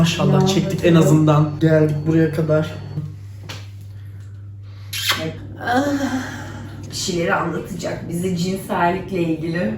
maşallah çektik en azından. Geldik buraya kadar. Bir şeyleri anlatacak bize cinsellikle ilgili.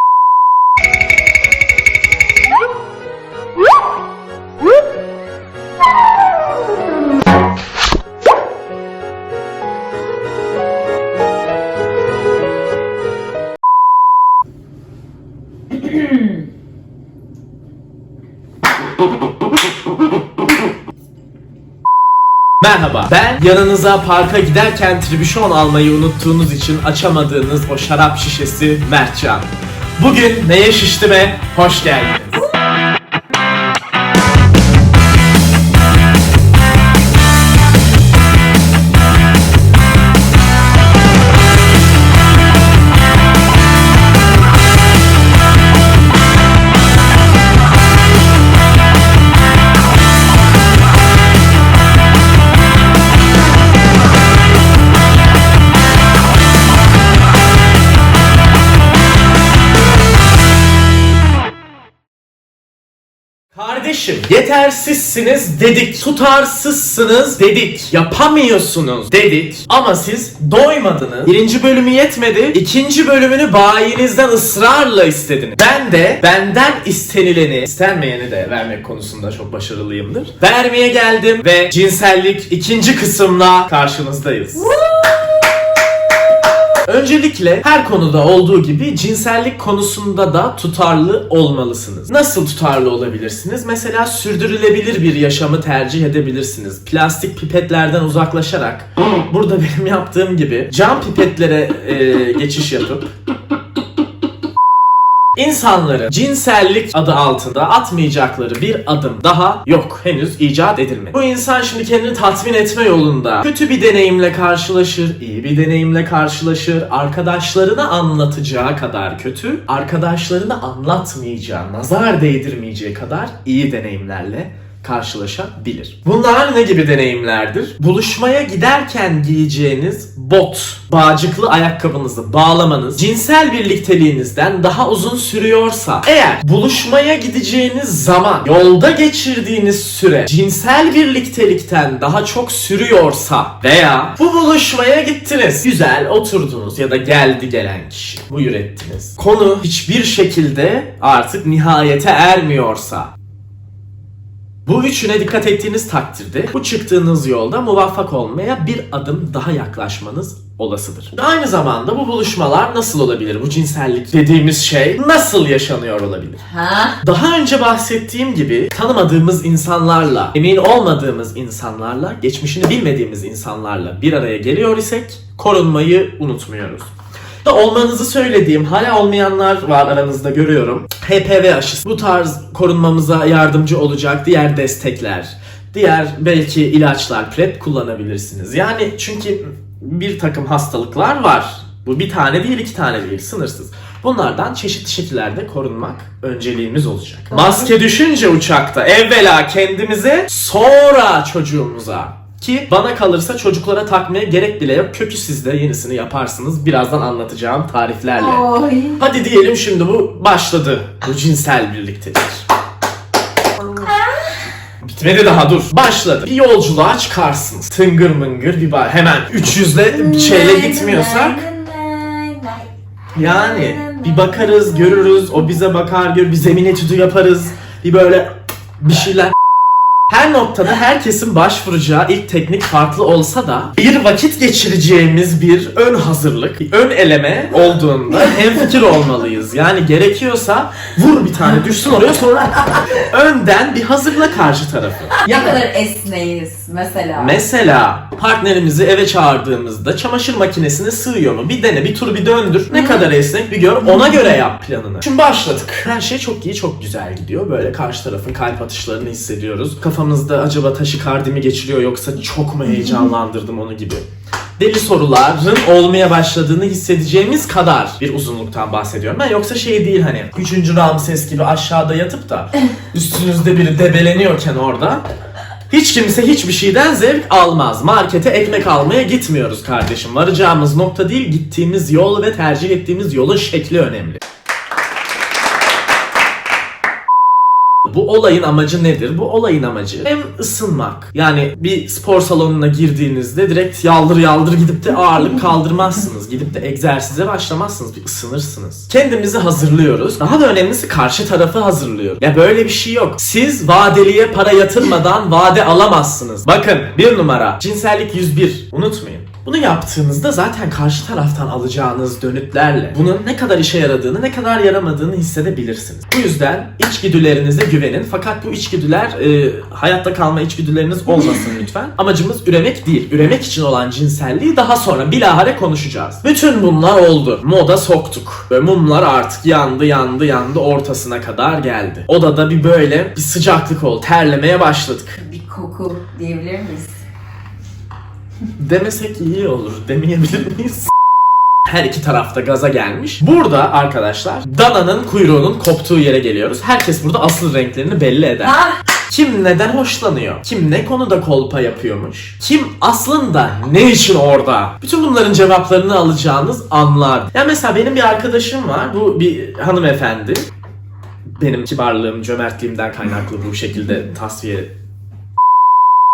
Merhaba. Ben yanınıza parka giderken tribüşon almayı unuttuğunuz için açamadığınız o şarap şişesi Mertcan. Bugün neye şiştime hoş geldiniz. Kardeşim yetersizsiniz dedik, tutarsızsınız dedik, yapamıyorsunuz dedik ama siz doymadınız. Birinci bölümü yetmedi, ikinci bölümünü bayinizden ısrarla istediniz. Ben de benden istenileni, istenmeyeni de vermek konusunda çok başarılıyımdır. Vermeye geldim ve cinsellik ikinci kısımla karşınızdayız. Öncelikle her konuda olduğu gibi cinsellik konusunda da tutarlı olmalısınız. Nasıl tutarlı olabilirsiniz? Mesela sürdürülebilir bir yaşamı tercih edebilirsiniz. Plastik pipetlerden uzaklaşarak burada benim yaptığım gibi cam pipetlere e, geçiş yapıp İnsanları cinsellik adı altında atmayacakları bir adım daha yok. Henüz icat edilmedi. Bu insan şimdi kendini tatmin etme yolunda kötü bir deneyimle karşılaşır, iyi bir deneyimle karşılaşır, arkadaşlarına anlatacağı kadar kötü, arkadaşlarına anlatmayacağı, nazar değdirmeyeceği kadar iyi deneyimlerle karşılaşabilir. Bunlar ne gibi deneyimlerdir? Buluşmaya giderken giyeceğiniz bot, bağcıklı ayakkabınızı bağlamanız cinsel birlikteliğinizden daha uzun sürüyorsa, eğer buluşmaya gideceğiniz zaman, yolda geçirdiğiniz süre cinsel birliktelikten daha çok sürüyorsa veya bu buluşmaya gittiniz, güzel oturdunuz ya da geldi gelen kişi, buyur ettiniz. Konu hiçbir şekilde artık nihayete ermiyorsa, bu üçüne dikkat ettiğiniz takdirde bu çıktığınız yolda muvaffak olmaya bir adım daha yaklaşmanız olasıdır. Aynı zamanda bu buluşmalar nasıl olabilir? Bu cinsellik dediğimiz şey nasıl yaşanıyor olabilir? Ha? Daha önce bahsettiğim gibi tanımadığımız insanlarla, emin olmadığımız insanlarla, geçmişini bilmediğimiz insanlarla bir araya geliyor isek korunmayı unutmuyoruz. Da olmanızı söylediğim hala olmayanlar var aranızda görüyorum. HPV aşısı bu tarz korunmamıza yardımcı olacak diğer destekler, diğer belki ilaçlar, PrEP kullanabilirsiniz. Yani çünkü bir takım hastalıklar var. Bu bir tane değil, iki tane değil, sınırsız. Bunlardan çeşitli şekillerde korunmak önceliğimiz olacak. Maske düşünce uçakta evvela kendimize sonra çocuğumuza. Ki bana kalırsa çocuklara takmaya gerek bile yok. Kökü sizde yenisini yaparsınız. Birazdan anlatacağım tariflerle. Oy. Hadi diyelim şimdi bu başladı. Bu cinsel birliktelik. Bitmedi daha dur. Başladı. Bir yolculuğa çıkarsınız. Tıngır mıngır bir bar. Hemen 300'le bir şeyle gitmiyorsak. Yani bir bakarız, görürüz. O bize bakar, gör. Bir zemin etüdü yaparız. Bir böyle bir şeyler. Her noktada herkesin başvuracağı ilk teknik farklı olsa da bir vakit geçireceğimiz bir ön hazırlık, ön eleme olduğunda hemfikir olmalıyız. Yani gerekiyorsa vur bir tane düşsün oraya sonra önden bir hazırla karşı tarafı. Ne kadar esneyiz mesela. Mesela partnerimizi eve çağırdığımızda çamaşır makinesine sığıyor mu? Bir dene, bir tur bir döndür. Ne kadar esnek bir gör. Ona göre yap planını. Şimdi başladık. Her şey çok iyi, çok güzel gidiyor. Böyle karşı tarafın kalp atışlarını hissediyoruz. Kafamızda acaba taşikardi mi geçiriyor yoksa çok mu heyecanlandırdım onu gibi. Deli soruların olmaya başladığını hissedeceğimiz kadar bir uzunluktan bahsediyorum. Ben yoksa şey değil hani 3. Ramses gibi aşağıda yatıp da üstünüzde biri debeleniyorken orada hiç kimse hiçbir şeyden zevk almaz. Markete ekmek almaya gitmiyoruz kardeşim. Varacağımız nokta değil, gittiğimiz yol ve tercih ettiğimiz yolun şekli önemli. Bu olayın amacı nedir? Bu olayın amacı hem ısınmak. Yani bir spor salonuna girdiğinizde direkt yaldır yaldır gidip de ağırlık kaldırmazsınız. Gidip de egzersize başlamazsınız. Bir ısınırsınız. Kendimizi hazırlıyoruz. Daha da önemlisi karşı tarafı hazırlıyor. Ya böyle bir şey yok. Siz vadeliye para yatırmadan vade alamazsınız. Bakın bir numara. Cinsellik 101. Unutmayın. Bunu yaptığınızda zaten karşı taraftan alacağınız dönütlerle bunun ne kadar işe yaradığını ne kadar yaramadığını hissedebilirsiniz. Bu yüzden içgüdülerinize güvenin. Fakat bu içgüdüler e, hayatta kalma içgüdüleriniz olmasın lütfen. Amacımız üremek değil. Üremek için olan cinselliği daha sonra bilahare konuşacağız. Bütün bunlar oldu. Moda soktuk. Ve mumlar artık yandı yandı yandı ortasına kadar geldi. Odada bir böyle bir sıcaklık oldu. Terlemeye başladık. Bir koku diyebilir miyiz? Demesek iyi olur. Demeyebilir miyiz? Her iki tarafta gaza gelmiş. Burada arkadaşlar dananın kuyruğunun koptuğu yere geliyoruz. Herkes burada asıl renklerini belli eder. Kim neden hoşlanıyor? Kim ne konuda kolpa yapıyormuş? Kim aslında ne için orada? Bütün bunların cevaplarını alacağınız anlar. Ya mesela benim bir arkadaşım var. Bu bir hanımefendi. Benim kibarlığım, cömertliğimden kaynaklı bu şekilde tasfiye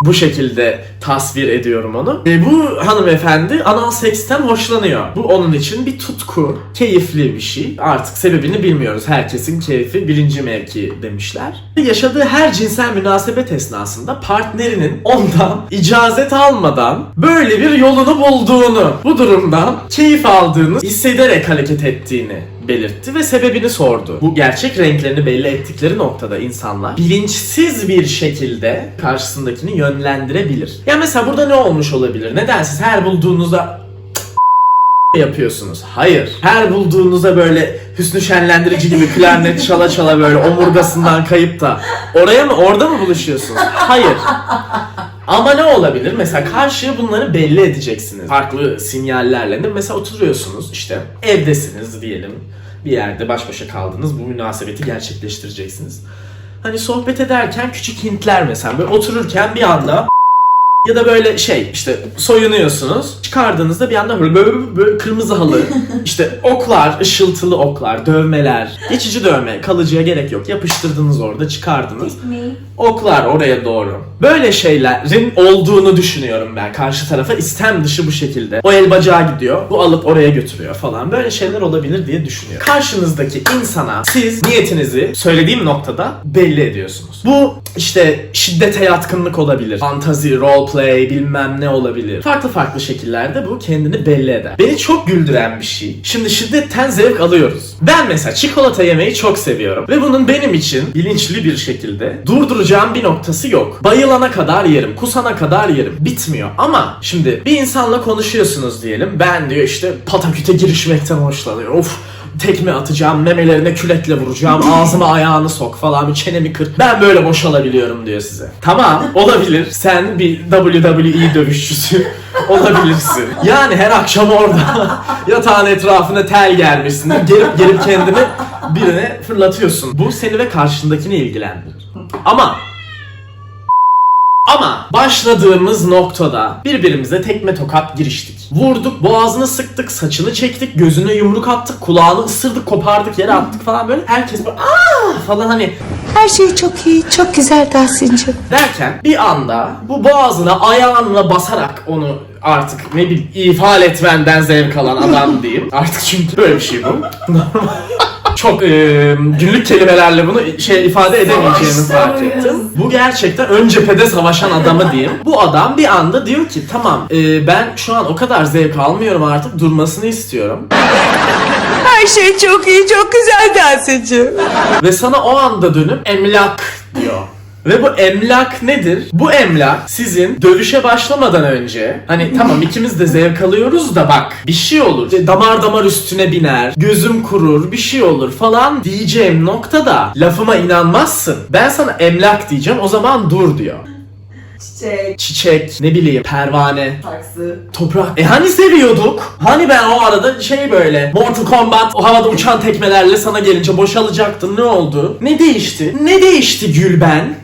bu şekilde tasvir ediyorum onu. E, bu hanımefendi anal seksten hoşlanıyor. Bu onun için bir tutku, keyifli bir şey. Artık sebebini bilmiyoruz. Herkesin keyfi birinci mevki demişler. Yaşadığı her cinsel münasebet esnasında partnerinin ondan icazet almadan böyle bir yolunu bulduğunu, bu durumdan keyif aldığını hissederek hareket ettiğini belirtti ve sebebini sordu. Bu gerçek renklerini belli ettikleri noktada insanlar bilinçsiz bir şekilde karşısındakini yönlendirebilir. Ya mesela burada ne olmuş olabilir? Neden siz her bulduğunuzda yapıyorsunuz. Hayır. Her bulduğunuzda böyle hüsnü şenlendirici gibi klarnet çala çala böyle omurgasından kayıp da oraya mı orada mı buluşuyorsunuz? Hayır. Ama ne olabilir? Mesela karşıya bunları belli edeceksiniz. Farklı sinyallerle de mesela oturuyorsunuz işte evdesiniz diyelim. Bir yerde baş başa kaldınız. Bu münasebeti gerçekleştireceksiniz. Hani sohbet ederken küçük hintler mesela böyle otururken bir anda ya da böyle şey işte soyunuyorsunuz. Çıkardığınızda bir anda böyle, böyle, böyle kırmızı halı, işte oklar, ışıltılı oklar, dövmeler. Geçici dövme, kalıcıya gerek yok. Yapıştırdınız orada, çıkardınız. Oklar oraya doğru. Böyle şeylerin olduğunu düşünüyorum ben. Karşı tarafa istem dışı bu şekilde. O el bacağı gidiyor, bu alıp oraya götürüyor falan. Böyle şeyler olabilir diye düşünüyorum. Karşınızdaki insana siz niyetinizi söylediğim noktada belli ediyorsunuz. Bu işte şiddete yatkınlık olabilir. Fantazi, roleplay bilmem ne olabilir. Farklı farklı şekillerde bu kendini belli eder. Beni çok güldüren bir şey. Şimdi şiddetten zevk alıyoruz. Ben mesela çikolata yemeyi çok seviyorum. Ve bunun benim için bilinçli bir şekilde durduracağım bir noktası yok. Bayılana kadar yerim, kusana kadar yerim. Bitmiyor. Ama şimdi bir insanla konuşuyorsunuz diyelim. Ben diyor işte pataküte girişmekten hoşlanıyor. Of tekme atacağım, memelerine kürekle vuracağım, ağzıma ayağını sok falan, bir çenemi kır. Ben böyle boşalabiliyorum diyor size. Tamam, olabilir. Sen bir WWE dövüşçüsü olabilirsin. Yani her akşam orada yatağın etrafına tel gelmişsin. Gerip gerip kendini birine fırlatıyorsun. Bu seni ve karşındakini ilgilendirir. Ama başladığımız noktada birbirimize tekme tokat giriştik. Vurduk, boğazını sıktık, saçını çektik, gözüne yumruk attık, kulağını ısırdık, kopardık, yere attık falan böyle. Herkes böyle aa falan hani Her şey çok iyi, çok güzel Tahsin'cim. derken bir anda bu boğazına ayağınla basarak onu artık ne bileyim ifade etmenden zevk alan adam diyeyim. Artık çünkü böyle bir şey bu. Normal. Çok e, günlük kelimelerle bunu şey ifade edemeyeceğimi fark ettim. Bu gerçekten ön cephede savaşan adamı diyeyim. Bu adam bir anda diyor ki tamam e, ben şu an o kadar zevk almıyorum artık durmasını istiyorum. Her şey çok iyi, çok güzel Tahsin'cim. Ve sana o anda dönüp emlak diyor. Ve bu emlak nedir? Bu emlak sizin dövüşe başlamadan önce hani tamam ikimiz de zevk alıyoruz da bak bir şey olur. İşte damar damar üstüne biner, gözüm kurur, bir şey olur falan diyeceğim noktada lafıma inanmazsın. Ben sana emlak diyeceğim o zaman dur diyor. Çiçek, Çiçek, ne bileyim, pervane, saksı. Toprak. E hani seviyorduk? Hani ben o arada şey böyle Mortal Kombat o havada uçan tekmelerle sana gelince boşalacaktın ne oldu? Ne değişti? Ne değişti Gülben?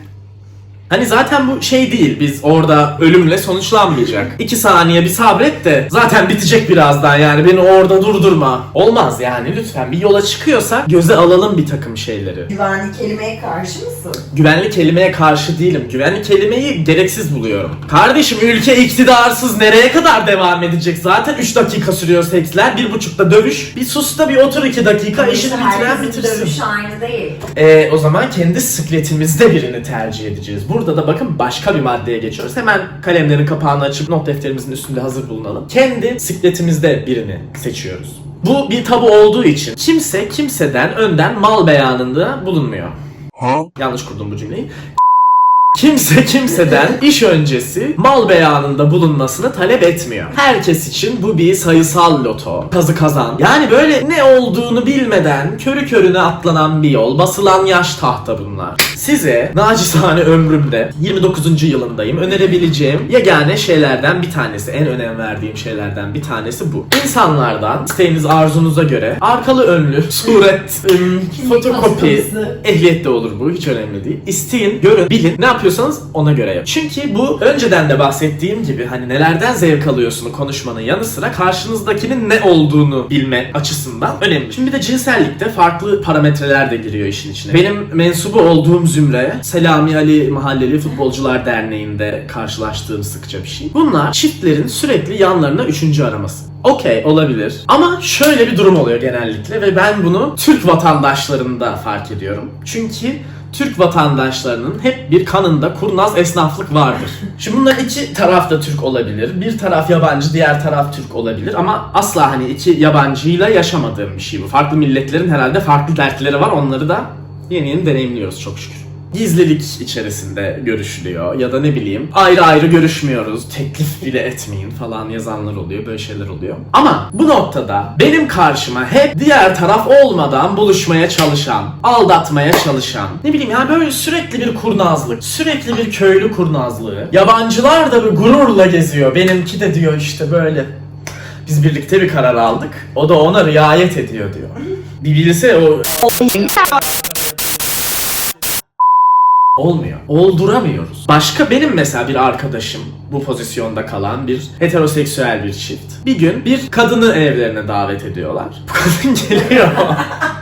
Hani zaten bu şey değil biz orada ölümle sonuçlanmayacak. İki saniye bir sabret et de zaten bitecek birazdan yani beni orada durdurma. Olmaz yani lütfen bir yola çıkıyorsak göze alalım bir takım şeyleri. Güvenli kelimeye karşı mısın? Güvenli kelimeye karşı değilim. Güvenli kelimeyi gereksiz buluyorum. Kardeşim ülke iktidarsız nereye kadar devam edecek? Zaten 3 dakika sürüyor seksler. 1,5'da dövüş. Bir sus da bir otur 2 dakika işini bitiren bitirsin. dövüşü aynı değil. Ee, o zaman kendi sikletimizde birini tercih edeceğiz. Burada da bakın başka bir maddeye geçiyoruz. Hemen kalemlerin kapağını açıp not defterimizin üstünde hazır bulunalım. Kendi sikletimizde birini seçiyoruz. Bu bir tabu olduğu için kimse kimseden önden mal beyanında bulunmuyor. Yanlış kurdum bu cümleyi. Kimse kimseden iş öncesi mal beyanında bulunmasını talep etmiyor. Herkes için bu bir sayısal loto. Kazı kazan. Yani böyle ne olduğunu bilmeden körü körüne atlanan bir yol. Basılan yaş tahta bunlar. Size nacizane ömrümde 29. yılındayım. Önerebileceğim yegane şeylerden bir tanesi. En önem verdiğim şeylerden bir tanesi bu. İnsanlardan isteğiniz arzunuza göre arkalı önlü suret, ım, fotokopi. Ehliyet de olur bu hiç önemli değil. İsteyin, görün, bilin ne yapıyorsanız ona göre yapın. Çünkü bu önceden de bahsettiğim gibi hani nelerden zevk alıyorsun konuşmanın yanı sıra karşınızdakinin ne olduğunu bilme açısından önemli. Şimdi bir de cinsellikte farklı parametreler de giriyor işin içine. Benim mensubu olduğum zümre Selami Ali Mahalleli Futbolcular Derneği'nde karşılaştığım sıkça bir şey. Bunlar çiftlerin sürekli yanlarına üçüncü araması. Okey olabilir. Ama şöyle bir durum oluyor genellikle ve ben bunu Türk vatandaşlarında fark ediyorum. Çünkü Türk vatandaşlarının hep bir kanında kurnaz esnaflık vardır. Şimdi bunların iki taraf da Türk olabilir. Bir taraf yabancı, diğer taraf Türk olabilir. Ama asla hani iki yabancıyla yaşamadığım bir şey bu. Farklı milletlerin herhalde farklı dertleri var. Onları da yeni yeni deneyimliyoruz çok şükür gizlilik içerisinde görüşülüyor ya da ne bileyim ayrı ayrı görüşmüyoruz teklif bile etmeyin falan yazanlar oluyor böyle şeyler oluyor. Ama bu noktada benim karşıma hep diğer taraf olmadan buluşmaya çalışan, aldatmaya çalışan ne bileyim yani böyle sürekli bir kurnazlık, sürekli bir köylü kurnazlığı. Yabancılar da bir gururla geziyor. Benimki de diyor işte böyle biz birlikte bir karar aldık. O da ona riayet ediyor diyor. Bir bilse o Olmuyor. Olduramıyoruz. Başka benim mesela bir arkadaşım bu pozisyonda kalan bir heteroseksüel bir çift. Bir gün bir kadını evlerine davet ediyorlar. Bu kadın geliyor.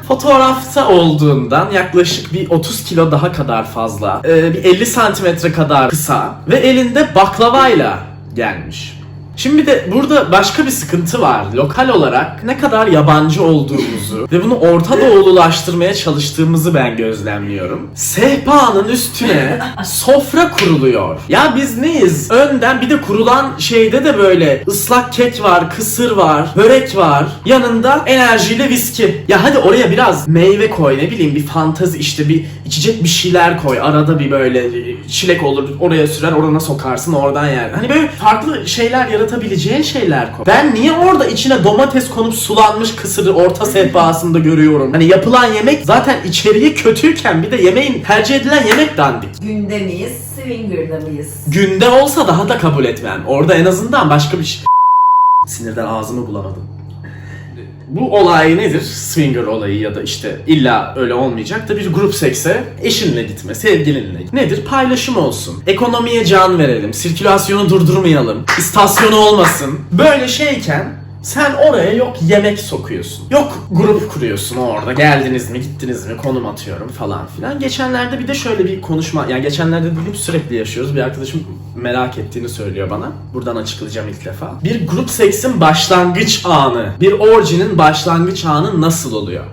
Fotoğrafta olduğundan yaklaşık bir 30 kilo daha kadar fazla, e, bir 50 santimetre kadar kısa ve elinde baklavayla gelmiş. Şimdi bir de burada başka bir sıkıntı var. Lokal olarak ne kadar yabancı olduğumuzu ve bunu Orta Doğululaştırmaya çalıştığımızı ben gözlemliyorum. Sehpanın üstüne sofra kuruluyor. Ya biz neyiz? Önden bir de kurulan şeyde de böyle ıslak kek var, kısır var, börek var. Yanında enerjiyle viski. Ya hadi oraya biraz meyve koy ne bileyim bir fantazi işte bir içecek bir şeyler koy. Arada bir böyle çilek olur oraya sürer orana sokarsın oradan yer. Hani böyle farklı şeyler yaratabileceğin şeyler koy. Ben niye orada içine domates konup sulanmış kısırı orta sehpasında görüyorum? Hani yapılan yemek zaten içeriği kötüyken bir de yemeğin tercih edilen yemek dandik. Günde miyiz? Swinger'da mıyız? Günde olsa daha da kabul etmem. Orada en azından başka bir şey... Sinirden ağzımı bulamadım. Bu olay nedir? Swinger olayı ya da işte illa öyle olmayacak da bir grup sekse eşinle gitme, sevgilinle. Nedir? Paylaşım olsun. Ekonomiye can verelim. Sirkülasyonu durdurmayalım. istasyonu olmasın. Böyle şeyken sen oraya yok yemek sokuyorsun. Yok grup kuruyorsun orada. Geldiniz mi, gittiniz mi, konum atıyorum falan filan. Geçenlerde bir de şöyle bir konuşma, yani geçenlerde dedim sürekli yaşıyoruz. Bir arkadaşım merak ettiğini söylüyor bana. Buradan açıklayacağım ilk defa. Bir grup seksin başlangıç anı, bir orjinin başlangıç anı nasıl oluyor?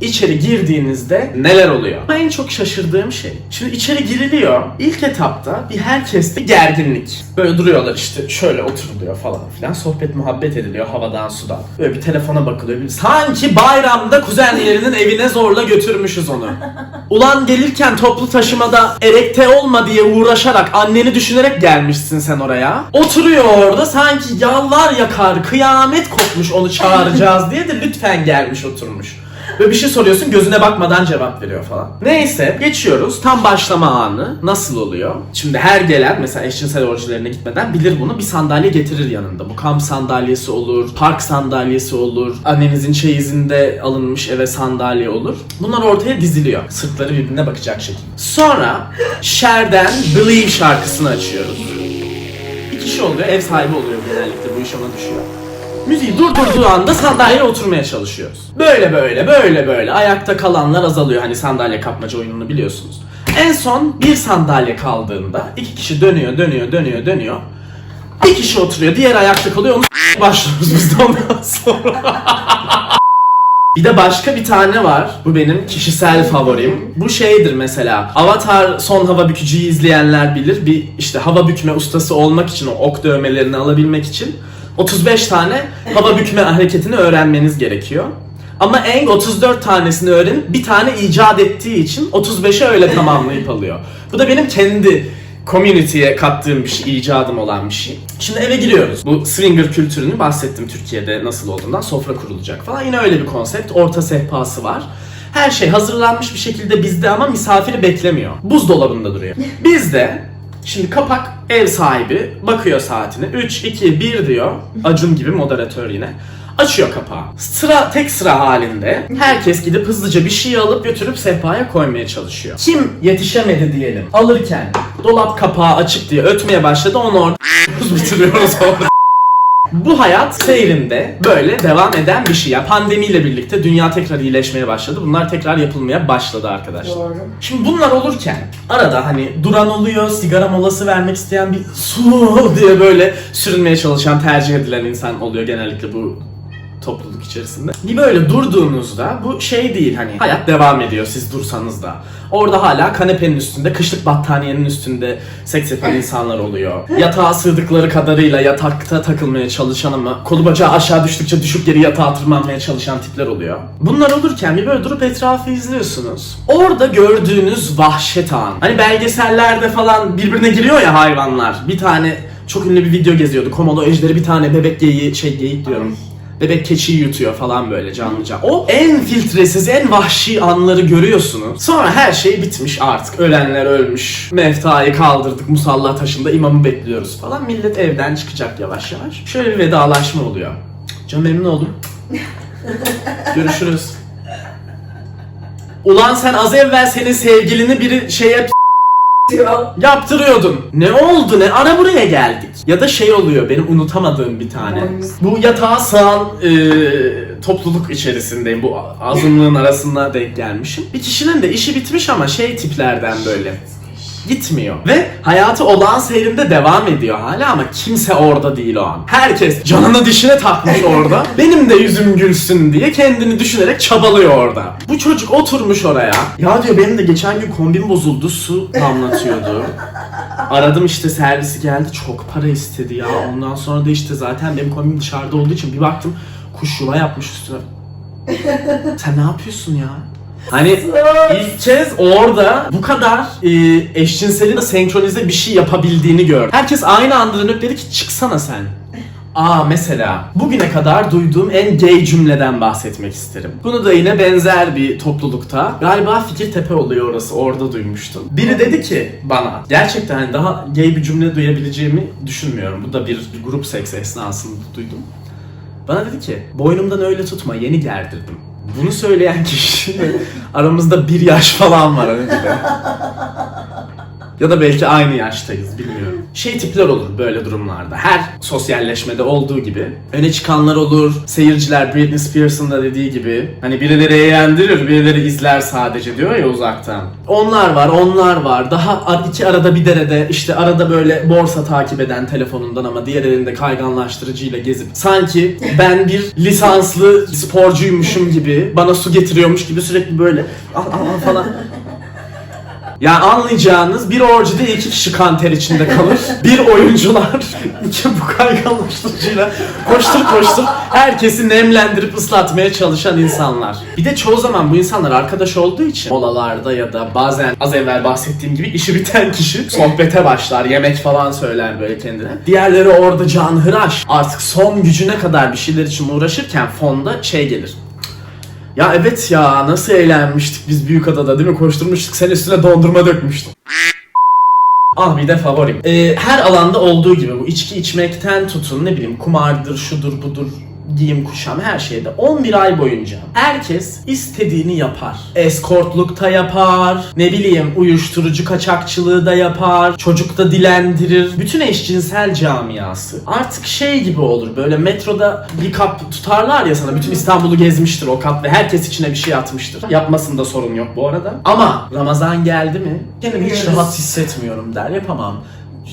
İçeri girdiğinizde neler oluyor? En çok şaşırdığım şey. Şimdi içeri giriliyor. İlk etapta bir herkeste gerginlik. Böyle duruyorlar işte şöyle oturuluyor falan filan. Sohbet muhabbet ediliyor havadan sudan. Böyle bir telefona bakılıyor. Sanki bayramda kuzenlerinin evine zorla götürmüşüz onu. Ulan gelirken toplu taşımada erekte olma diye uğraşarak anneni düşünerek gelmişsin sen oraya. Oturuyor orada sanki yalvar yakar kıyamet kopmuş onu çağıracağız diye de lütfen gelmiş oturmuş. Böyle bir şey soruyorsun gözüne bakmadan cevap veriyor falan. Neyse geçiyoruz. Tam başlama anı nasıl oluyor? Şimdi her gelen mesela eşcinsel orjilerine gitmeden bilir bunu bir sandalye getirir yanında. Bu kamp sandalyesi olur, park sandalyesi olur, annenizin çeyizinde alınmış eve sandalye olur. Bunlar ortaya diziliyor. Sırtları birbirine bakacak şekilde. Sonra Cher'den Believe şarkısını açıyoruz. kişi oluyor, ev sahibi oluyor genellikle bu iş ona düşüyor. Müziği durdurduğu anda sandalyeye oturmaya çalışıyoruz. Böyle böyle böyle böyle ayakta kalanlar azalıyor. Hani sandalye kapmaca oyununu biliyorsunuz. En son bir sandalye kaldığında iki kişi dönüyor dönüyor dönüyor dönüyor. Bir kişi oturuyor diğer ayakta kalıyor onu başlıyoruz biz de ondan sonra. Bir de başka bir tane var. Bu benim kişisel favorim. Bu şeydir mesela. Avatar son hava bükücüyü izleyenler bilir. Bir işte hava bükme ustası olmak için o ok dövmelerini alabilmek için 35 tane hava bükme hareketini öğrenmeniz gerekiyor. Ama Aang 34 tanesini öğrenip bir tane icat ettiği için 35'e öyle tamamlayıp alıyor. Bu da benim kendi community'ye kattığım bir şey, icadım olan bir şey. Şimdi eve giriyoruz. Bu swinger kültürünü bahsettim Türkiye'de nasıl olduğundan. Sofra kurulacak falan. Yine öyle bir konsept. Orta sehpası var. Her şey hazırlanmış bir şekilde bizde ama misafiri beklemiyor. Buzdolabında duruyor. Bizde Şimdi kapak ev sahibi bakıyor saatine. 3, 2, 1 diyor. Acun gibi moderatör yine. Açıyor kapağı. Sıra tek sıra halinde herkes gidip hızlıca bir şey alıp götürüp sehpaya koymaya çalışıyor. Kim yetişemedi diyelim. Alırken dolap kapağı açık diye ötmeye başladı onu orada bitiriyoruz orada. Bu hayat seyrinde böyle devam eden bir şey. Ya pandemiyle birlikte dünya tekrar iyileşmeye başladı. Bunlar tekrar yapılmaya başladı arkadaşlar. Doğru. Şimdi bunlar olurken arada hani duran oluyor, sigara molası vermek isteyen bir su diye böyle sürünmeye çalışan, tercih edilen insan oluyor genellikle bu topluluk içerisinde. Bir böyle durduğunuzda bu şey değil hani hayat devam ediyor siz dursanız da. Orada hala kanepenin üstünde, kışlık battaniyenin üstünde seks yapan insanlar oluyor. Yatağa sığdıkları kadarıyla yatakta takılmaya çalışan ama kolu bacağı aşağı düştükçe düşüp geri yatağa tırmanmaya çalışan tipler oluyor. Bunlar olurken bir böyle durup etrafı izliyorsunuz. Orada gördüğünüz vahşet an. Hani belgesellerde falan birbirine giriyor ya hayvanlar. Bir tane çok ünlü bir video geziyordu. Komodo ejderi bir tane bebek geyiği, şey geyik diyorum. Bebek keçiyi yutuyor falan böyle canlıca. O en filtresiz, en vahşi anları görüyorsunuz. Sonra her şey bitmiş artık. Ölenler ölmüş. Meftayı kaldırdık musalla taşında imamı bekliyoruz falan. Millet evden çıkacak yavaş yavaş. Şöyle bir vedalaşma oluyor. Can memnun oldum. Görüşürüz. Ulan sen az evvel senin sevgilini biri şeye Diyor. yaptırıyordun. Ne oldu ne ara buraya geldik? Ya da şey oluyor benim unutamadığım bir tane. Bu yatağa sığan e, topluluk içerisindeyim. Bu azınlığın arasında denk gelmişim. Bir kişinin de işi bitmiş ama şey tiplerden böyle. Gitmiyor. Ve hayatı olağan seyrinde devam ediyor hala ama kimse orada değil o an. Herkes canını dişine takmış orada. Benim de yüzüm gülsün diye kendini düşünerek çabalıyor orada. Bu çocuk oturmuş oraya. Ya diyor benim de geçen gün kombin bozuldu su damlatıyordu. Aradım işte servisi geldi çok para istedi ya. Ondan sonra da işte zaten benim kombim dışarıda olduğu için bir baktım kuş yuva yapmış üstüne. Sen ne yapıyorsun ya? Hani ilk kez orada bu kadar e, eşcinselin senkronize bir şey yapabildiğini gördüm. Herkes aynı anda dönüp dedi ki çıksana sen. Aa mesela bugüne kadar duyduğum en gay cümleden bahsetmek isterim. Bunu da yine benzer bir toplulukta galiba Fikirtepe oluyor orası orada duymuştum. Biri dedi ki bana gerçekten hani daha gay bir cümle duyabileceğimi düşünmüyorum. Bu da bir, bir grup seks esnasında duydum. Bana dedi ki boynumdan öyle tutma yeni gerdirdim. Bunu söyleyen kişi aramızda bir yaş falan var hani. Ya da belki aynı yaştayız bilmiyorum. Şey tipler olur böyle durumlarda. Her sosyalleşmede olduğu gibi. Öne çıkanlar olur. Seyirciler Britney Spears'ın da dediği gibi. Hani birileri eğlendirir, birileri izler sadece diyor ya uzaktan. Onlar var, onlar var. Daha iki arada bir derede işte arada böyle borsa takip eden telefonundan ama diğer elinde kayganlaştırıcıyla gezip sanki ben bir lisanslı sporcuymuşum gibi bana su getiriyormuş gibi sürekli böyle al al falan yani anlayacağınız bir orcide iki kişi kan ter içinde kalır. Bir oyuncular iki bu kayganlaştırıcıyla koştur koştur herkesi nemlendirip ıslatmaya çalışan insanlar. Bir de çoğu zaman bu insanlar arkadaş olduğu için molalarda ya da bazen az evvel bahsettiğim gibi işi biten kişi sohbete başlar, yemek falan söyler böyle kendine. Diğerleri orada canhıraş artık son gücüne kadar bir şeyler için uğraşırken fonda şey gelir. Ya evet ya nasıl eğlenmiştik biz Büyükada'da değil mi? Koşturmuştuk sen üstüne dondurma dökmüştün. Ah bir de favorim. Ee, her alanda olduğu gibi bu içki içmekten tutun ne bileyim kumardır şudur budur giyim kuşam her şeyde 11 ay boyunca herkes istediğini yapar. Eskortluk da yapar, ne bileyim uyuşturucu kaçakçılığı da yapar, çocuk da dilendirir. Bütün eşcinsel camiası artık şey gibi olur böyle metroda bir kap tutarlar ya sana bütün İstanbul'u gezmiştir o kap ve herkes içine bir şey atmıştır. Yapmasında sorun yok bu arada. Ama Ramazan geldi mi kendimi hiç rahat hissetmiyorum der yapamam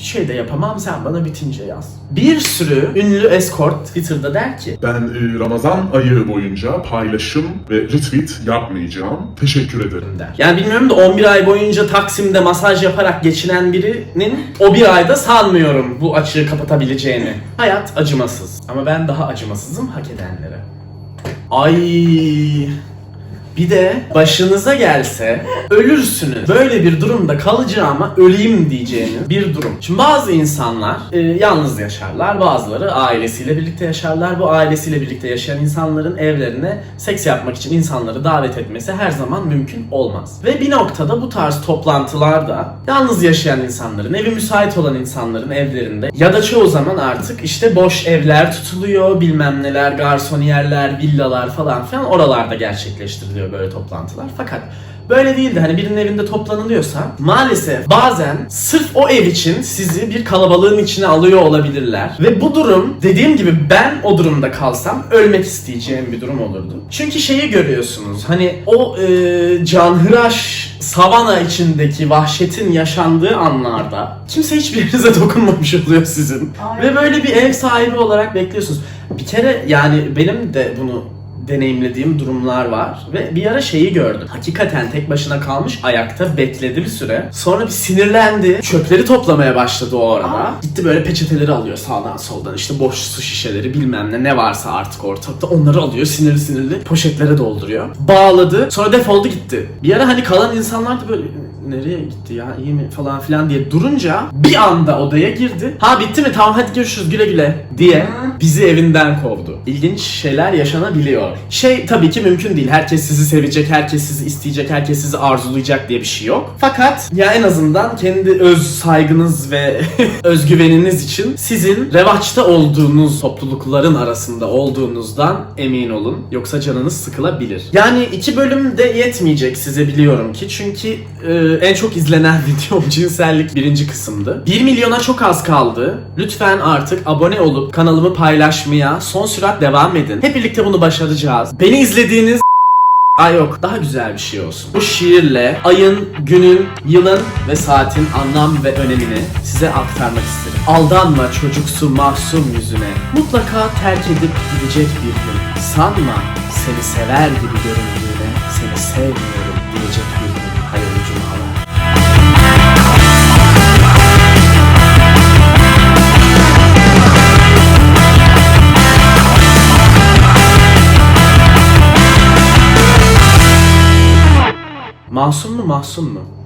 şey de yapamam sen bana bitince yaz. Bir sürü ünlü escort Twitter'da der ki Ben e, Ramazan ayı boyunca paylaşım ve retweet yapmayacağım. Teşekkür ederim. der. Yani bilmiyorum da 11 ay boyunca Taksim'de masaj yaparak geçinen birinin o bir ayda sanmıyorum bu açığı kapatabileceğini. Hayat acımasız. Ama ben daha acımasızım hak edenlere. Ay bir de başınıza gelse ölürsünüz. Böyle bir durumda kalacağıma öleyim diyeceğiniz bir durum. Şimdi bazı insanlar e, yalnız yaşarlar, bazıları ailesiyle birlikte yaşarlar. Bu ailesiyle birlikte yaşayan insanların evlerine seks yapmak için insanları davet etmesi her zaman mümkün olmaz. Ve bir noktada bu tarz toplantılarda yalnız yaşayan insanların, evi müsait olan insanların evlerinde ya da çoğu zaman artık işte boş evler tutuluyor, bilmem neler, garsoniyerler, villalar falan filan oralarda gerçekleştiriliyor böyle toplantılar. Fakat Böyle değildi. Hani birinin evinde toplanılıyorsa maalesef bazen sırf o ev için sizi bir kalabalığın içine alıyor olabilirler. Ve bu durum dediğim gibi ben o durumda kalsam ölmek isteyeceğim bir durum olurdu. Çünkü şeyi görüyorsunuz. Hani o e, canhıraş savana içindeki vahşetin yaşandığı anlarda kimse hiçbirinize dokunmamış oluyor sizin. Aynen. Ve böyle bir ev sahibi olarak bekliyorsunuz. Bir kere yani benim de bunu deneyimlediğim durumlar var ve bir ara şeyi gördüm. Hakikaten tek başına kalmış ayakta bekledi bir süre. Sonra bir sinirlendi. Çöpleri toplamaya başladı o arada. Aa. Gitti böyle peçeteleri alıyor sağdan soldan. işte boş su şişeleri bilmem ne ne varsa artık ortalıkta onları alıyor sinirli sinirli poşetlere dolduruyor. Bağladı. Sonra defoldu gitti. Bir ara hani kalan insanlar da böyle nereye gitti ya iyi mi falan filan diye durunca bir anda odaya girdi. Ha bitti mi tamam hadi görüşürüz güle güle diye bizi evinden kovdu. İlginç şeyler yaşanabiliyor. Şey tabii ki mümkün değil. Herkes sizi sevecek, herkes sizi isteyecek, herkes sizi arzulayacak diye bir şey yok. Fakat ya en azından kendi öz saygınız ve özgüveniniz için sizin revaçta olduğunuz toplulukların arasında olduğunuzdan emin olun. Yoksa canınız sıkılabilir. Yani iki bölüm de yetmeyecek size biliyorum ki. Çünkü e, en çok izlenen videom cinsellik birinci kısımdı. 1 milyona çok az kaldı. Lütfen artık abone olup kanalımı paylaşmaya son sürat devam edin. Hep birlikte bunu başaracağız. Beni izlediğiniz Ay yok daha güzel bir şey olsun. Bu şiirle ayın, günün, yılın ve saatin anlam ve önemini size aktarmak isterim. Aldanma çocuksu masum yüzüne. Mutlaka terk edip gidecek bir gün. Sanma seni sever gibi göründüğüne seni sevmiyorum Masum mu mahzun mu?